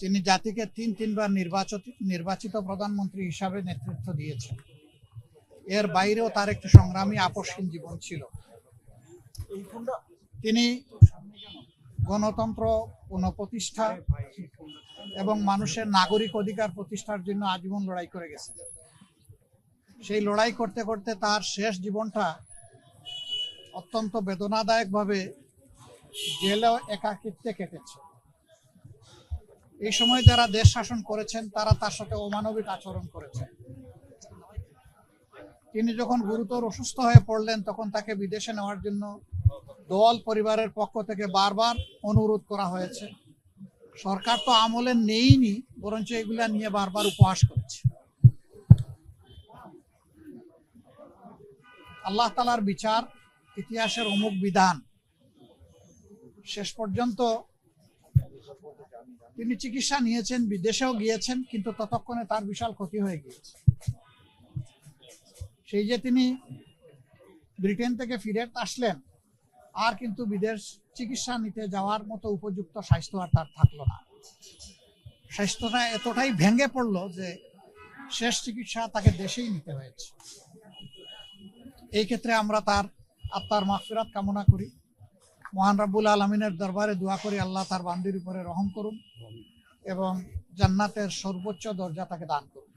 তিনি জাতিকে তিন তিনবার নির্বাচিত নির্বাচিত প্রধানমন্ত্রী হিসাবে নেতৃত্ব দিয়েছেন। এর বাইরেও তার একটি সংগ্রামী আপসহীন জীবন ছিল। তিনি গণতন্ত্র পুনঃপ্রতিষ্ঠা এবং মানুষের নাগরিক অধিকার প্রতিষ্ঠার জন্য আজীবন লড়াই করে গেছেন। সেই লড়াই করতে করতে তার শেষ জীবনটা অত্যন্ত বেদনাদায়কভাবে জেলেও একাকিত্বে কেটেছে। এই সময় যারা দেশ শাসন করেছেন, তারা তার সাথে অমানবিক আচরণ করেছেন। তিনি যখন গুরুতর অসুস্থ হয়ে পড়লেন, তখন তাকে বিদেশে নেওয়ার জন্য দল পরিবারের পক্ষ থেকে বারবার অনুরোধ করা হয়েছে। সরকার তো আমলে নেইনি, বরঞ্চ এগুলা নিয়ে বারবার উপহাস করেছে। আল্লাহ তালার বিচার ইতিহাসের অমুক বিধান। শেষ পর্যন্ত তিনি চিকিৎসা নিয়েছেন, বিদেশেও গিয়েছেন, কিন্তু ততক্ষণে তার বিশাল ক্ষতি হয়ে গিয়েছে। সেই যে তিনি ব্রিটেন থেকে ফিরে আসলেন, আর কিন্তু বিদেশ চিকিৎসা নিতে যাওয়ার মতো উপযুক্ত স্বাস্থ্য আর তার থাকল না। স্বাস্থ্যটা এতটাই ভেঙে পড়ল যে শেষ চিকিৎসা তাকে দেশেই নিতে হয়েছে। এই ক্ষেত্রে আমরা তার আত্মার মাগফিরাত কামনা করি। মহান রাবুল আলমিনের দরবারে দোয়া করি, আল্লাহ তার বান্দির উপরে রহম করুন এবং জান্নাতের সর্বোচ্চ দরজা তাকে দান করুন।